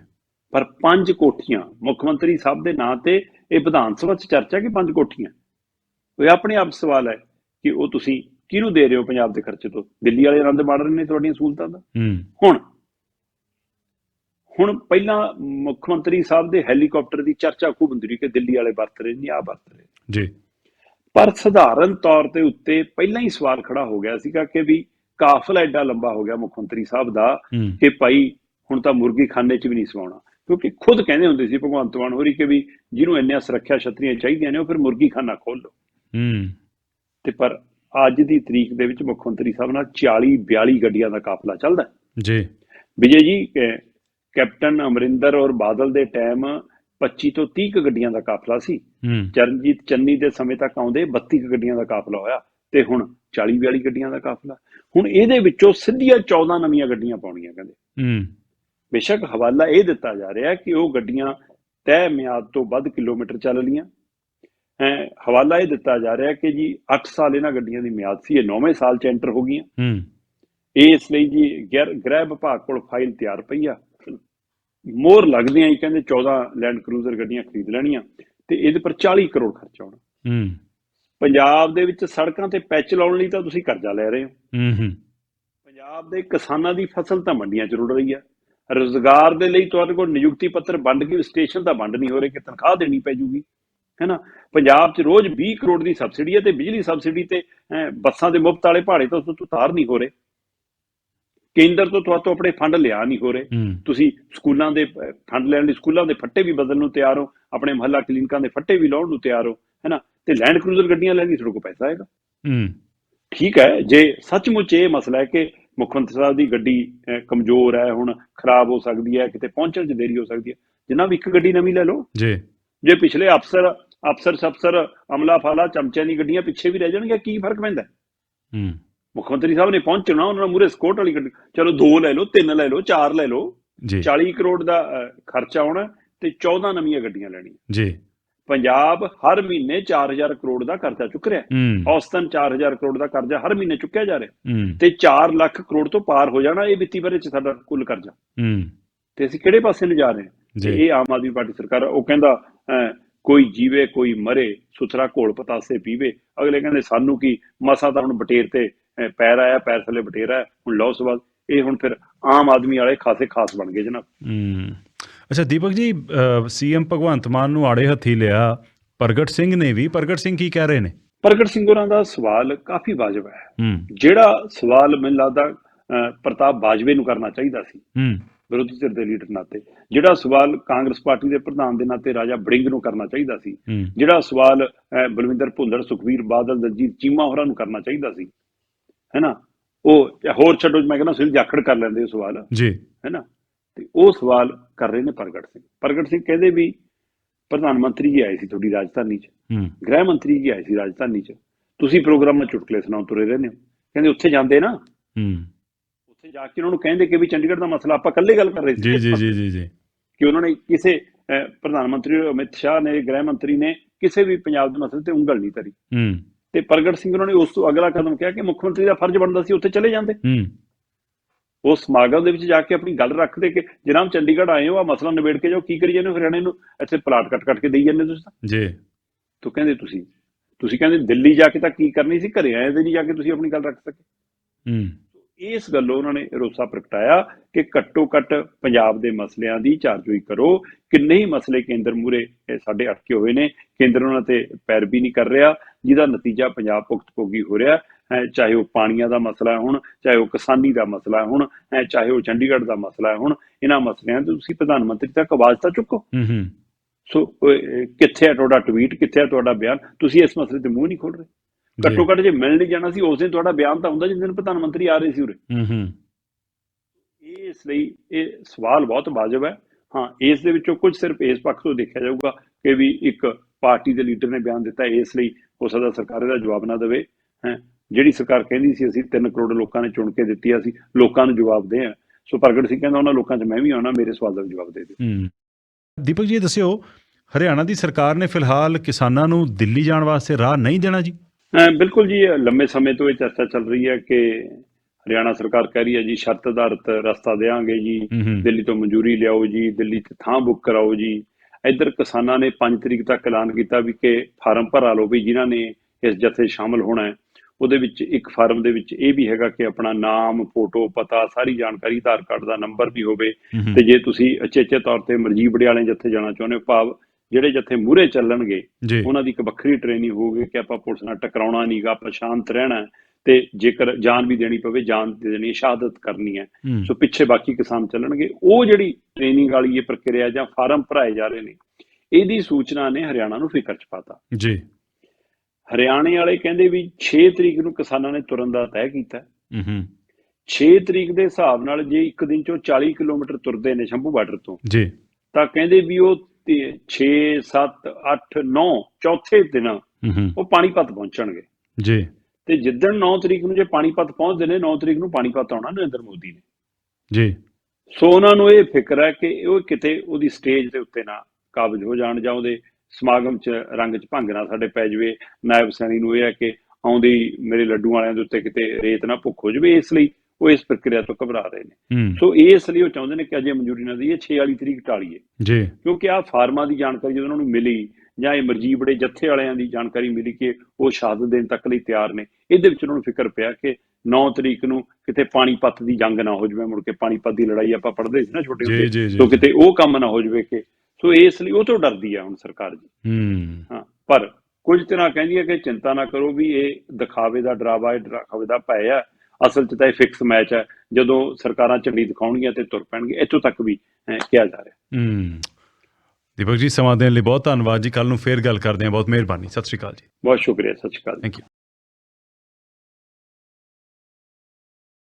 ਪਰ ਪੰਜ ਕੋਠੀਆਂ ਮੁੱਖ ਮੰਤਰੀ ਸਾਹਿਬ ਦੇ ਨਾਂ ਤੇ ਇਹ ਵਿਧਾਨ ਸਭਾ 'ਚ ਚਰਚਾ ਕਿ ਪੰਜ ਕੋਠੀਆਂ? ਇਹ ਆਪਣੇ ਆਪ ਸਵਾਲ ਹੈ ਕਿ ਉਹ ਤੁਸੀਂ ਕਿਹਨੂੰ ਦੇ ਰਹੇ ਹੋ ਪੰਜਾਬ ਦੇ ਖਰਚੇ ਤੋਂ? ਦਿੱਲੀ ਵਾਲੇ ਆਨੰਦ ਮਾਣ ਰਹੇ ਨੇ ਤੁਹਾਡੀਆਂ ਸਹੂਲਤਾਂ ਦਾ? ਹੁਣ ਹੁਣ ਪਹਿਲਾਂ ਮੁੱਖ ਮੰਤਰੀ ਸਾਹਿਬ ਦੇ ਹੈਲੀਕਾਪਟਰ ਦੀ ਚਰਚਾ ਖੂਬ ਹੁੰਦੀ ਰਹੀ ਕਿ ਦਿੱਲੀ ਵਾਲੇ ਵਰਤ ਰਹੇ ਨੇ ਆ ਵਰਤ ਰਹੇ ਜੀ। ਪਰ ਸਧਾਰਨ ਤੌਰ ਤੇ ਉੱਤੇ ਪਹਿਲਾਂ ਹੀ ਸਵਾਲ ਖੜਾ ਹੋ ਗਿਆ ਸੀਗਾ ਕਿ ਵੀ ਕਾਫਲਾ ਐਡਾ ਲੰਬਾ ਹੋ ਗਿਆ ਮੁੱਖ ਮੰਤਰੀ ਸਾਹਿਬ ਦਾ ਕਿ ਭਾਈ ਹੁਣ ਤਾਂ ਮੁਰਗੀ ਖਾਨੇ 'ਚ ਵੀ ਨਹੀਂ ਸਵਾਉਣਾ। ਕਿਉਂਕਿ ਖੁਦ ਕਹਿੰਦੇ ਹੁੰਦੇ ਸੀ ਭਗਵੰਤ ਮਾਨ ਹੋਰੀ ਕਿ ਵੀ ਜਿਹਨੂੰ ਇੰਨੀਆਂ ਸੁਰੱਖਿਆ ਛਤਰੀਆਂ ਚਾਹੀਦੀਆਂ ਨੇ ਉਹ ਫਿਰ ਮੁਰਗੀ ਖਾਨਾ ਖੋਲ ਲਓ। ਹੂੰ। ਤੇ ਪਰ ਅੱਜ ਦੀ ਤਰੀਕ ਦੇ ਵਿੱਚ ਮੁੱਖ ਮੰਤਰੀ ਸਾਹਿਬ ਨਾਲ 40 42 ਗੱਡੀਆਂ ਦਾ ਕਾਫਲਾ ਚੱਲਦਾ। ਜੀ। ਵਿਜੇ ਜੀ ਕੈਪਟਨ ਅਮਰਿੰਦਰ ਔਰ ਬਾਦਲ ਦੇ ਟਾਈਮ 25 ਤੋਂ 30 ਕੁ ਗੱਡੀਆਂ ਦਾ ਕਾਫਲਾ ਸੀ। ਚਰਨਜੀਤ ਚੰਨੀ ਦੇ ਸਮੇਂ ਤੱਕ ਆਉਂਦੇ 32 ਕੁ ਗੱਡੀਆਂ ਦਾ ਕਾਫਲਾ ਹੋਇਆ ਤੇ ਹੁਣ 40 42 ਗੱਡੀਆਂ ਦਾ ਕਾਫਲਾ। ਹੁਣ ਇਹਦੇ ਵਿੱਚੋਂ ਸਿੱਧੀਆਂ 14 ਨਵੀਆਂ ਗੱਡੀਆਂ ਪਾਉਣੀਆਂ ਕਹਿੰਦੇ। ਹੂੰ। ਬੇਸ਼ੱਕ ਹਵਾਲਾ ਇਹ ਦਿੱਤਾ ਜਾ ਰਿਹਾ ਕਿ ਉਹ ਗੱਡੀਆਂ ਤੈਅ ਮਿਆਦ ਤੋਂ ਵੱਧ ਕਿਲੋਮੀਟਰ ਚੱਲ ਲੀਆਂ ਹੈ ਹਵਾਲਾ ਇਹ ਦਿੱਤਾ ਜਾ ਰਿਹਾ ਕਿ ਜੀ 8 ਸਾਲ ਇਹਨਾਂ ਗੱਡੀਆਂ ਦੀ ਮਿਆਦ ਸੀ ਇਹ 9ਵੇਂ ਸਾਲ ਚ ਐਂਟਰ ਹੋ ਗਈਆਂ। ਹੂੰ। ਇਸ ਲਈ ਜੀ ਗੈਰ- ਗ੍ਰਹਿ ਵਿਭਾਗ ਕੋਲ ਫਾਈਲ ਤਿਆਰ ਪਈ ਆ। ਮੋਹਰ ਲੱਗਦੀਆਂ ਹੀ ਕਹਿੰਦੇ 14 ਲੈਂਡ ਕਰੂਜ਼ਰ ਗੱਡੀਆਂ ਖਰੀਦ ਲੈਣੀਆਂ ਤੇ ਇਹਦੇ ਪਰ 40 ਕਰੋੜ ਖਰਚ ਆਉਣਾ ਹੂੰ। ਪੰਜਾਬ ਦੇ ਵਿੱਚ ਸੜਕਾਂ ਤੇ ਪੈਚ ਲਾਉਣ ਲਈ ਤਾਂ ਤੁਸੀਂ ਕਰਜ਼ਾ ਲੈ ਰਹੇ ਹੋ। ਹੂੰ ਹੂੰ। ਪੰਜਾਬ ਦੇ ਕਿਸਾਨਾਂ ਦੀ ਫਸਲ ਤਾਂ ਮੰਡੀਆਂ 'ਚ ਰੁੜ ਰਹੀ ਆ। ਰੋਜ਼ਗਾਰ ਦੇ ਲਈ ਤੁਹਾਡੇ ਕੋਲ ਨਿਯੁਕਤੀ ਪੱਤਰ ਵੰਡ ਕੇ ਸਟੇਸ਼ਨ ਤਾਂ ਵੰਡ ਨਹੀਂ ਹੋ ਰਹੇ ਕਿ ਤਨਖਾਹ ਦੇਣੀ ਪੈ ਜੂਗੀ ਹੈਨਾ? ਪੰਜਾਬ 'ਚ ਰੋਜ਼ 20 ਕਰੋੜ ਦੀ ਸਬਸਿਡੀ ਹੈ ਤੇ ਬਿਜਲੀ ਸਬਸਿਡੀ ਤੇ ਬੱਸਾਂ ਦੇ ਮੁਫਤ ਵਾਲੇ ਭਾੜੇ ਤੋਂ ਤੁਸੀਂ ਤਾਰ ਨਹੀਂ ਹੋ ਰਹੇ। ਕੇਂਦਰ ਤੋਂ ਤੁਹਾਤੋਂ ਆਪਣੇ ਫੰਡ ਲਿਆ ਨਹੀਂ ਹੋ ਰਹੇ। ਤੁਸੀਂ ਸਕੂਲਾਂ ਦੇ ਫੰਡ ਲੈਣ ਲਈ ਸਕੂਲਾਂ ਦੇ ਫੱਟੇ ਵੀ ਬਦਲਣ ਨੂੰ ਤਿਆਰ ਹੋ। ਆਪਣੇ ਮਹੱਲਾ ਕਲੀਨਿਕਾਂ ਦੇ ਫੱਟੇ ਵੀ ਲਾਉਣ ਨੂੰ ਤਿਆਰ ਹੋ ਹੈਨਾ ਤੇ ਲੈਂਡ ਕਰੂਜ਼ਰ ਗੱਡੀਆਂ ਲੈਣ ਲਈ ਤੁਹਾਡੇ ਕੋਲ ਪੈਸਾ ਆਏਗਾ ਹੂੰ। ਠੀਕ ਹੈ ਜੇ ਸੱਚਮੁੱਚ ਇਹ ਮਸਲਾ ਹੈ ਕਿ ਮੁੱਖ ਮੰਤਰੀ ਸਾਹਿਬ ਦੀ ਗੱਡੀ ਕਮਜ਼ੋਰ ਹੈ ਹੁਣ ਖਰਾਬ ਹੋ ਸਕਦੀ ਹੈ ਕਿਤੇ ਪਹੁੰਚਣ 'ਚ ਦੇਰੀ ਹੋ ਸਕਦੀ ਹੈ ਜਨਾਬ ਇੱਕ ਗੱਡੀ ਨਵੀਂ ਲੈ ਲਓ। ਜੀ। ਜੇ ਪਿਛਲੇ ਅਫਸਰ ਅਫਸਰ ਸਫਸਰ ਅਮਲਾ ਫਾਲਾ ਚਮਚਿਆਂ ਦੀ ਗੱਡੀਆਂ ਪਿੱਛੇ ਵੀ ਰਹਿ ਜਾਣਗੀਆਂ ਕੀ ਫ਼ਰਕ ਪੈਂਦਾ? ਹੈ? ਮੁੱਖ ਮੰਤਰੀ ਸਾਹਿਬ ਨੇ ਪਹੁੰਚਣਾ ਉਹਨਾਂ ਨੂੰ ਮੂਰੇ ਸਕੋਟ ਵਾਲੀ ਗੱਡੀ ਚਲੋ ਦੋ ਲੈ ਲਓ ਤਿੰਨ ਲੈ ਲਓ ਚਾਰ ਲੈ ਲਓ ਜੀ। 40 ਕਰੋੜ ਦਾ ਖਰਚਾ ਆਉਣਾ ਤੇ 14 ਨਵੀਆਂ ਗੱਡੀਆਂ ਲੈਣੀਆਂ। ਜੀ। ਪੰਜਾਬ ਹਰ ਮਹੀਨੇ 4000 ਕਰੋੜ ਦਾ ਕਰਜ਼ਾ ਚੁੱਕ ਰਿਹਾ ਔਸਤਨ 4000 ਕਰੋੜ ਦਾ ਕਰਜ਼ਾ ਹਰ ਮਹੀਨੇ ਚੁੱਕਿਆ ਜਾ ਰਿਹਾ ਤੇ 4 ਲੱਖ ਕਰੋੜ ਤੋਂ ਪਾਰ ਹੋ ਜਾਣਾ ਇਹ ਵਿੱਤੀ ਬਾਰੇ ਚ ਸਾਡਾ ਕੁੱਲ ਕਰਜ਼ਾ। ਤੇ ਅਸੀਂ ਕਿਹੜੇ ਪਾਸੇ ਨੂੰ ਜਾ ਰਹੇ ਹਾਂ। ਤੇ ਇਹ ਆਮ ਆਦਮੀ ਪਾਰਟੀ ਸਰਕਾਰ। ਉਹ ਕਹਿੰਦਾ ਕੋਈ ਜੀਵੇ ਕੋਈ ਮਰੇ ਸੁਥਰਾ ਘੋਲ ਪਤਾਸੇ ਪੀਵੇ। ਅਗਲੇ ਕਹਿੰਦੇ ਸਾਨੂੰ ਕੀ ਮਸਾ ਤਾਂ ਹੁਣ ਬਟੇਰ ਤੇ ਪੈਰ ਆਇਆ ਪੈਰ ਥੱਲੇ ਬਟੇਰ ਹੁਣ ਲਓ ਸਵਾਲ। ਇਹ ਹੁਣ ਫਿਰ ਆਮ ਆਦਮੀ ਵਾਲੇ ਖਾਸੇ ਖਾਸ ਬਣ ਗਏ ਜਨਾਬ। ਹੂੰ। ਅੱਛਾ ਦੀਪਕ ਜੀ ਸੀਐਮ ਭਗਵੰਤ ਮਾਨ ਨੂੰ ਆੜੇ ਹੱਥੀ ਲਿਆ ਪ੍ਰਗਟ ਸਿੰਘ ਨੇ ਵੀ। ਪ੍ਰਗਟ ਸਿੰਘ ਕੀ ਕਹਿ ਰਹੇ ਨੇ? ਪ੍ਰਗਟ ਸਿੰਘ ਹੋਰਾਂ ਦਾ ਸਵਾਲ ਕਾਫੀ ਵਾਜਬ ਹੈ। ਜਿਹੜਾ ਸਵਾਲ ਮੈਨੂੰ ਲੱਗਦਾ ਪ੍ਰਤਾਪ ਬਾਜਵੇ ਨੂੰ ਕਰਨਾ ਚਾਹੀਦਾ ਸੀ। ਹੂੰ। ਵਿਰੋਧੀ ਧਿਰ ਦੇ ਲੀਡਰ ਨਾਤੇ। ਜਿਹੜਾ ਸਵਾਲ ਕਾਂਗਰਸ ਪਾਰਟੀ ਦੇ ਪ੍ਰਧਾਨ ਦੇ ਨਾਤੇ ਰਾਜਾ ਬੜਿੰਗ ਨੂੰ ਕਰਨਾ ਚਾਹੀਦਾ ਸੀ। ਜਿਹੜਾ ਸਵਾਲ ਬਲਵਿੰਦਰ ਭੁੱਲਰ ਸੁਖਵੀਰ ਬਾਦਲ ਦਲਜੀਤ ਚੀਮਾ ਹੋਰਾਂ ਨੂੰ ਕਰਨਾ ਚਾਹੀਦਾ ਸੀ। ਹੈਨਾ? ਉਹ ਹੋਰ ਛੱਡੋ ਮੈਂ ਕਹਿੰਦਾ ਸਿਰ ਜਾਖੜ ਕਰ ਲੈਂਦੇ ਉਹ ਸਵਾਲ। ਜੀ। ਹੈਨਾ? ਤੇ ਉਹ ਸਵਾਲ ਕਰ ਰਹੇ ਨੇ ਪ੍ਰਗਟ ਸਿੰਘ। ਪ੍ਰਗਟ ਸਿੰਘ ਕਹਿੰਦੇ ਵੀ ਪ੍ਰਧਾਨ ਮੰਤਰੀ ਜੀ ਆਏ ਸੀ ਤੁਹਾਡੀ ਰਾਜਧਾਨੀ 'ਚ। ਗ੍ਰਹਿ ਮੰਤਰੀ ਜੀ ਆਏ ਸੀ ਰਾਜਧਾਨੀ 'ਚ। ਤੁਸੀਂ ਪ੍ਰੋਗਰਾਮਾਂ ਚੁਟਕਲੇ ਸੁਣਾਉ ਤੁਰੇ ਰਹਿੰਦੇ ਹੋ। ਕਹਿੰਦੇ ਉੱਥੇ ਜਾਂਦੇ ਨਾ। ਹੂੰ। ਉੱਥੇ ਜਾ ਕੇ ਉਹਨਾਂ ਨੂੰ ਕਹਿੰਦੇ ਕਿ ਵੀ ਚੰਡੀਗੜ੍ਹ ਦਾ ਮਸਲਾ ਆਪਾਂ ਇਕੱਲੇ ਗੱਲ ਕਰ ਰਹੇ ਸੀ। ਜੀ ਜੀ ਜੀ ਜੀ ਕਿ ਉਹਨਾਂ ਨੇ ਕਿਸੇ ਪ੍ਰਧਾਨ ਮੰਤਰੀ ਅਮਿਤ ਸ਼ਾਹ ਨੇ ਗ੍ਰਹਿ ਮੰਤਰੀ ਨੇ ਕਿਸੇ ਵੀ ਪੰਜਾਬ ਦੇ ਮਸਲੇ ਤੇ ਉਂਗਲ ਨਹੀਂ ਧਰੀ। ਹੂੰ। ਤੇ ਪ੍ਰਗਟ ਸਿੰਘ ਉਹਨਾਂ ਨੇ ਉਸ ਤੋਂ ਅਗਲਾ ਕਦਮ ਕਿਹਾ ਕਿ ਮੁੱਖ ਮੰਤਰੀ ਦਾ ਫਰਜ਼ ਬਣਦਾ ਸੀ ਉੱਥੇ ਚਲੇ ਜਾਂਦੇ। ਹੂੰ। ਉਸ ਸਮਾਗਮ ਦੇ ਵਿੱਚ ਜਾ ਕੇ ਆਪਣੀ ਗੱਲ ਰੱਖਦੇ ਕਿ ਜਨਾਬ ਚੰਡੀਗੜ੍ਹ ਆਏ ਹੋ ਆ ਮਸਲਾ ਨਿਬੇੜ ਕੇ ਜਾਓ ਕੀ ਕਰੀ ਜਾਂਦੇ ਹੋ? ਹਰਿਆਣੇ ਨੂੰ ਇੱਥੇ ਪਲਾਟ ਕੱਟ ਕੱਟ ਕੇ ਦੇਈ ਜਾਂਦੇ ਤੁਸੀਂ ਤਾਂ। ਜੀ। ਤੋ ਕਹਿੰਦੇ ਤੁਸੀਂ ਤੁਸੀਂ ਕਹਿੰਦੇ ਦਿੱਲੀ ਜਾ ਕੇ ਤਾਂ ਕੀ ਕਰਨੀ ਸੀ? ਘਰੇ ਆਏ ਤੇ ਨਹੀਂ ਜਾ ਕੇ ਤੁਸੀਂ ਆਪਣੀ ਗੱਲ ਰੱਖ ਸਕੇ। ਹੂੰ। ਇਸ ਗੱਲੋਂ ਉਹਨਾਂ ਨੇ ਰੋਸਾ ਪ੍ਰਗਟਾਇਆ ਕਿ ਘੱਟੋ ਘੱਟ ਪੰਜਾਬ ਦੇ ਮਸਲਿਆਂ ਦੀ ਚਾਰਜੋਈ ਕਰੋ। ਕਿੰਨੇ ਹੀ ਮਸਲੇ ਕੇਂਦਰ ਮੂਰੇ ਸਾਡੇ ਅਟਕੇ ਹੋਏ ਨੇ। ਕੇਂਦਰ ਉਹਨਾਂ ਤੇ ਪੈਰਵੀ ਨਹੀਂ ਕਰ ਰਿਹਾ ਜਿਹਦਾ ਨਤੀਜਾ ਪੰਜਾਬ ਭੁਗਤ ਭੋਗੀ ਹੋ ਰਿਹਾ। ਹੈ ਚਾਹੇ ਉਹ ਪਾਣੀਆਂ ਦਾ ਮਸਲਾ ਹੈ ਹੁਣ ਚਾਹੇ ਉਹ ਕਿਸਾਨੀ ਦਾ ਮਸਲਾ ਹੈ ਹੁਣ ਹੈ ਚਾਹੇ ਉਹ ਚੰਡੀਗੜ੍ਹ ਦਾ ਮਸਲਾ ਹੈ ਹੁਣ ਇਹਨਾਂ ਮਸਲਿਆਂ ਤੇ ਤੁਸੀਂ ਪ੍ਰਧਾਨ ਮੰਤਰੀ ਤੱਕ ਆਵਾਜ਼ ਤਾਂ ਚੁੱਕੋ। ਹੂੰ ਹੂੰ। ਸੋ ਕਿੱਥੇ ਹੈ ਤੁਹਾਡਾ ਟਵੀਟ ਕਿੱਥੇ ਹੈ ਤੁਹਾਡਾ ਬਿਆਨ? ਤੁਸੀਂ ਇਸ ਮਸਲੇ ਤੇ ਮੂੰਹ ਨਹੀਂ ਖੋਲ ਰਹੇ। ਘੱਟੋ ਘੱਟ ਜੇ ਮਿਲ ਨਹੀਂ ਜਾਣਾ ਸੀ ਉਸ ਦਿਨ ਤੁਹਾਡਾ ਬਿਆਨ ਤਾਂ ਹੁੰਦਾ ਜਿਸ ਦਿਨ ਪ੍ਰਧਾਨ ਮੰਤਰੀ ਆ ਰਹੇ ਸੀ ਉਰੇ। ਹੂੰ ਹੂੰ। ਇਹ ਇਸ ਲਈ ਇਹ ਸਵਾਲ ਬਹੁਤ ਵਾਜਬ ਹੈ। ਹਾਂ ਇਸ ਦੇ ਵਿੱਚੋਂ ਕੁਝ ਸਿਰਫ ਇਸ ਪੱਖ ਤੋਂ ਦੇਖਿਆ ਜਾਊਗਾ ਕਿ ਵੀ ਇੱਕ ਪਾਰਟੀ ਦੇ ਲੀਡਰ ਨੇ ਬਿਆਨ ਦਿੱਤਾ ਇਸ ਲਈ ਹੋ ਸਕਦਾ ਸਰਕਾਰ ਇਹਦਾ ਜਵਾਬ ਨਾ ਦੇਵੇ। ਹੈ ਜਿਹੜੀ ਸਰਕਾਰ ਕਹਿੰਦੀ ਸੀ ਅਸੀਂ 3 ਕਰੋੜ ਲੋਕਾਂ ਨੇ ਚੁਣ ਕੇ ਦਿੱਤੀ ਆ, ਅਸੀਂ ਲੋਕਾਂ ਨੂੰ ਜਵਾਬ ਦੇ ਆ। ਸੋ ਪ੍ਰਗਟ ਸਿੰਘ ਕਹਿੰਦਾ ਉਹਨਾਂ ਲੋਕਾਂ 'ਚ ਮੈਂ ਵੀ ਆਉਣਾ ਮੇਰੇ ਸਵਾਲ ਦਾ ਜਵਾਬ ਦੇ ਦਿਓ। ਦੀਪਕ ਜੀ ਦੱਸਿਓ ਹਰਿਆਣਾ ਦੀ ਸਰਕਾਰ ਨੇ ਫਿਲਹਾਲ ਕਿਸਾਨਾਂ ਨੂੰ ਦਿੱਲੀ ਜਾਣ ਵਾਸਤੇ ਰਾਹ ਨਹੀਂ ਦੇਣਾ ਜੀ। ਬਿਲਕੁਲ ਜੀ ਲੰਮੇ ਸਮੇਂ ਤੋਂ ਇਹ ਚਰਚਾ ਚੱਲ ਰਹੀ ਹੈ ਕਿ ਹਰਿਆਣਾ ਸਰਕਾਰ ਕਹਿ ਰਹੀ ਹੈ ਜੀ ਸ਼ਰਤ ਆਧਾਰਿਤ ਰਸਤਾ ਦੇਵਾਂਗੇ ਜੀ ਦਿੱਲੀ ਤੋਂ ਮਨਜ਼ੂਰੀ ਲਿਆਓ ਜੀ ਦਿੱਲੀ ਤੇ ਥਾਂ ਬੁੱਕ ਕਰਾਓ ਜੀ। ਇੱਧਰ ਕਿਸਾਨਾਂ ਨੇ 5 ਤਰੀਕ ਤੱਕ ਐਲਾਨ ਕੀਤਾ ਵੀ ਕਿ ਫਾਰਮ ਭਰਾ ਲਓ ਵੀ ਜਿਨ੍ਹਾਂ ਨੇ ਇਸ ਜਥੇ ਸ਼ਾਮਲ ਹੋਣਾ ਹੈ। ਉਹਦੇ ਵਿੱਚ ਇੱਕ ਫਾਰਮ ਦੇ ਵਿੱਚ ਇਹ ਵੀ ਹੈਗਾ ਕਿ ਆਪਣਾ ਨਾਮ ਫੋਟੋ ਪਤਾ ਸਾਰੀ ਜਾਣਕਾਰੀ ਆਧਾਰ ਕਾਰਡ ਦਾ ਨੰਬਰ ਵੀ ਹੋਵੇ। ਤੇ ਜੇ ਤੁਸੀਂ ਅਚੇਚੇ ਤੌਰ ਤੇ ਮਰਜੀਬ ਵਾਲੇ ਜਥੇ ਜਾਣਾ ਚਾਹੁੰਦੇ ਹੋ ਭਾਵ ਜਿਹੜੇ ਜਥੇ ਮੂਹਰੇ ਚੱਲਣਗੇ ਉਹਨਾਂ ਦੀ ਇੱਕ ਵੱਖਰੀ ਟ੍ਰੇਨਿੰਗ ਹੋਊਗੀ ਕਿ ਆਪਾਂ ਪੁਲਿਸ ਨਾਲ ਟਕਰਾਉਣਾ ਨਹੀਂਗਾ ਆਪਾਂ ਸ਼ਾਂਤ ਰਹਿਣਾ ਤੇ ਜੇਕਰ ਜਾਨ ਵੀ ਦੇਣੀ ਪਵੇ ਜਾਨ ਦੇਣੀ ਸ਼ਹਾਦਤ ਕਰਨੀ ਹੈ। ਹੂੰ। ਸੋ ਪਿੱਛੇ ਬਾਕੀ ਕਿਸਾਨ ਚੱਲਣਗੇ। ਉਹ ਜਿਹੜੀ ਟ੍ਰੇਨਿੰਗ ਵਾਲੀ ਇਹ ਪ੍ਰਕਿਰਿਆ ਜਾਂ ਫਾਰਮ ਭਰਾਏ ਜਾ ਰਹੇ ਨੇ ਇਹਦੀ ਸੂਚਨਾ ਨੇ ਹਰਿਆਣਾ ਨੂੰ ਫਿਕਰ ਚ ਪਾਤਾ। ਜੀ। ਹਰਿਆਣੇ ਵਾਲੇ ਕਹਿੰਦੇ ਵੀ 6 ਤਰੀਕ ਨੂੰ ਕਿਸਾਨਾਂ ਨੇ ਤੁਰਨ ਦਾ ਤੈਅ ਕੀਤਾ। ਹੂੰ ਹੂੰ। 6 ਤਰੀਕ ਦੇ ਹਿਸਾਬ ਨਾਲ ਜੇ ਇੱਕ ਦਿਨ ਚੋਂ 40 ਕਿਲੋਮੀਟਰ ਤੁਰਦੇ ਨੇ ਸ਼ੰਭੂ ਬਾਰਡਰ ਤੋਂ ਜੀ। ਤਾਂ ਕਹਿੰਦੇ ਵੀ ਉਹ 6 7 8 9 ਚੌਥੇ ਦਿਨ ਉਹ ਪਾਣੀਪਤ ਪਹੁੰਚਣਗੇ। ਜੀ। ਤੇ ਜਿੱਦਣ 9 ਤਰੀਕ ਨੂੰ ਜੇ ਪਾਣੀਪਤ ਪਹੁੰਚਦੇ ਨੇ 9 ਤਰੀਕ ਨੂੰ ਪਾਣੀਪਤ ਆਉਣਾ ਨਰਿੰਦਰ ਮੋਦੀ ਨੇ। ਜੀ। ਸੋ ਉਹਨਾਂ ਨੂੰ ਇਹ ਫਿਕਰ ਹੈ ਕਿ ਉਹ ਕਿਤੇ ਉਹਦੀ ਸਟੇਜ ਦੇ ਉੱਤੇ ਨਾ ਕਾਬਜ ਹੋ ਜਾਣ ਜਾਂ ਉਹਦੇ ਸਮਾਗਮ 'ਚ ਰੰਗ 'ਚ ਭੰਗ ਨਾ ਸਾਡੇ ਪੈ ਜਾਵੇ। ਨਾਇਬ ਸੈਣੀ ਨੂੰ ਇਹ ਹੈ ਕਿ ਆਉਂਦੀ ਮੇਰੇ ਲੱਡੂ ਵਾਲਿਆਂ ਦੇ ਉੱਤੇ ਕਿਤੇ ਰੇਤ ਨਾ ਭੁੱਖ ਹੋ ਜਾਵੇ ਇਸ ਲਈ ਉਹ ਇਸ ਪ੍ਰਕਿਰਿਆ ਤੋਂ ਘਬਰਾ ਰਹੇ ਨੇ। ਸੋ ਇਸ ਲਈ ਉਹ ਚਾਹੁੰਦੇ ਨੇ ਕਿ ਅਜੇ ਮਨਜ਼ੂਰੀ ਨਾ ਦਈਏ 6 ਵਾਲੀ ਤਰੀਕ ਟਾਲੀਏ। ਜੀ। ਕਿਉਂਕਿ ਆਹ ਫਾਰਮਾਂ ਦੀ ਜਾਣਕਾਰੀ ਜਦੋਂ ਉਹਨਾਂ ਨੂੰ ਮਿਲੀ ਜਾਂ ਇਹ ਮਰਜੀਬ ਬੜੇ ਜੱਥੇ ਵਾਲਿਆਂ ਦੀ ਜਾਣਕਾਰੀ ਮਿਲੀ ਕਿ ਉਹ ਸ਼ਹਾਦਤ ਦੇਣ ਤੱਕ ਲਈ ਤਿਆਰ ਨੇ ਇਹਦੇ ਵਿੱਚ ਉਹਨਾਂ ਨੂੰ ਫਿਕਰ ਪਿਆ ਕਿ 9 ਤਰੀਕ ਨੂੰ ਕਿਤੇ ਪਾਣੀਪਤ ਦੀ ਜੰਗ ਨਾ ਹੋ ਜਾਵੇ ਮੁੜ ਕੇ ਪਾਣੀਪਤ ਦੀ ਲੜਾਈ ਆਪਾਂ ਪੜ੍ਹਦੇ ਸੀ ਨਾ ਛੋਟੇ ਹੁੰਦੇ ਸੋ। ਕਿਤੇ ਉਹ ਕੰਮ ਨਾ ਹੋ ਜਾਵੇ ਕਿ ਸੋ ਇਸ ਲਈ ਉਹ ਤੋਂ ਡਰਦੀ ਆ ਹੁਣ ਸਰਕਾਰ ਜੀ। ਹੂੰ। ਹਾਂ ਪਰ ਕੁਝ ਤਰ੍ਹਾਂ ਕਹਿੰਦੀ ਹੈ ਕਿ ਚਿੰਤਾ ਨਾ ਕਰੋ ਵੀ ਇਹ ਦਿਖਾਵੇ ਦਾ ਡਰਾਵਾ ਹੈ ਦਿਖਾਵੇ ਦਾ ਭੈ ਹੈ ਅਸਲ 'ਚ ਤਾਂ ਇਹ ਫਿਕਸ ਮੈਚ ਹੈ। ਜਦੋਂ ਸਰਕਾਰਾਂ ਝੰਡੀ ਦਿਖਾਉਣਗੀਆਂ ਤੇ ਤੁਰ ਪੈਣਗੇ ਇੱਥੋਂ ਤੱਕ ਵੀ ਕਿਹਾ ਜਾ ਰਿਹਾ। ਹੂੰ। ਦੀਪਕ ਜੀ ਸਮਾਂ ਦੇਣ ਲਈ ਬਹੁਤ ਧੰਨਵਾਦ ਜੀ। ਕੱਲ ਨੂੰ ਫੇਰ ਗੱਲ ਕਰਦੇ ਹਾਂ। ਬਹੁਤ ਮਿਹਰਬਾਨੀ। ਸਤਿ ਸ਼੍ਰੀ ਅਕਾਲ ਜੀ। ਬਹੁਤ ਸ਼ੁਕਰੀਆ ਸਤਿ ਸ਼੍ਰੀ ਅਕਾਲ ਥੈਂਕ ਯੂ